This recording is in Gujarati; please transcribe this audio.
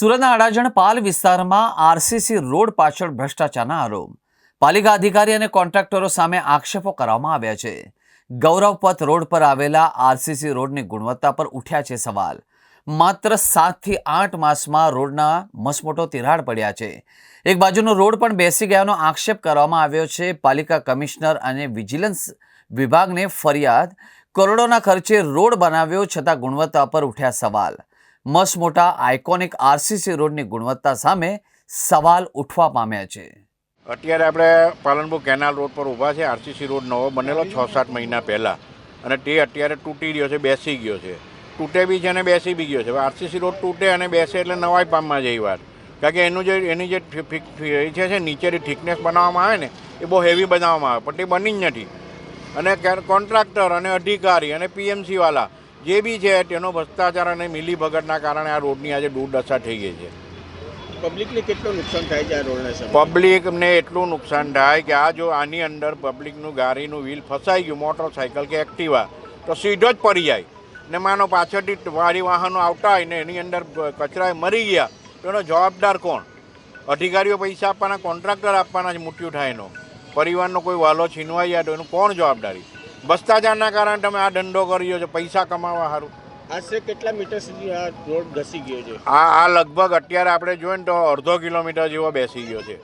સુરતના અડાજણ પાલ વિસ્તારમાં આરસીસી રોડ પાછળ ભ્રષ્ટાચારના આરોપ. પાલિકા અધિકારી અને કોન્ટ્રાક્ટરો સામે આક્ષેપો કરવામાં આવ્યા છે. ગૌરવપથ રોડ પર આવેલા આરસીસી રોડની ગુણવત્તા પર ઉઠ્યા છે સવાલ. માત્ર સાતથી આઠ માસમાં રોડના મસમોટો તિરાડ પડ્યા છે. એક બાજુનો રોડ પણ બેસી ગયાનો આક્ષેપ કરવામાં આવ્યો છે. પાલિકા કમિશનર અને વિજિલન્સ વિભાગને ફરિયાદ. કરોડોના ખર્ચે રોડ બનાવ્યો છતાં ગુણવત્તા પર ઉઠ્યા સવાલ. મસમોટા આઇકોનિક આરસીસી રોડની ગુણવત્તા સામે સવાલ ઉઠવા પામ્યા છે. અત્યારે આપણે પાલનપુર કેનાલ રોડ પર ઊભા છે. આરસીસી રોડ નવો બનેલો છ સાત મહિના પહેલાં. અને તે અત્યારે તૂટી રહ્યો છે, બેસી ગયો છે. તૂટે બી છે અને બેસી બી ગયો છે. આરસીસી રોડ તૂટે અને બેસે એટલે નવાઈ પામમાં જઈ વાત. કારણ કે એનું જે, એની જે એ છે નીચેની થિકનેસ બનાવવામાં આવે ને, એ બહુ હેવી બનાવવામાં આવે, પણ તે બની જ નથી. અને કોન્ટ્રાક્ટર અને અધિકારી અને પીએમસી વાળા જે બી છે તેનો ભ્રષ્ટાચાર અને મિલીભગતના કારણે આ રોડની આજે દુર્દશા થઈ ગઈ છે. પબ્લિકને કેટલું નુકસાન થાય છે આ રોડના પબ્લિકને એટલું નુકસાન થાય કે આ જો આની અંદર પબ્લિકનું ગાડીનું વ્હીલ ફસાઈ ગયું મોટરસાઇકલ કે એક્ટિવા તો સીધો જ પડી જાય. ને માનો પાછળથી ભારી વાહનો આવતા હોય ને એની અંદર કચરા મરી ગયા તો એનો જવાબદાર કોણ? અધિકારીઓ પૈસા આપવાના કોન્ટ્રાક્ટર આપવાના જ મૃત્યુ થાય એનો. પરિવારનો કોઈ વાલો છીનવાઈ જાય તો એનું કોણ જવાબદારી? ભ્રષ્ટાચારના કારણે તમે આ ધંધો કર્યો છે પૈસા કમાવા સારું આશરે કેટલા મીટર સુધી આ રોડ ઘસી ગયો છે? આ આ લગભગ અત્યારે આપણે જોઈએ ને તો અડધો કિલોમીટર જેવો બેસી ગયો છે.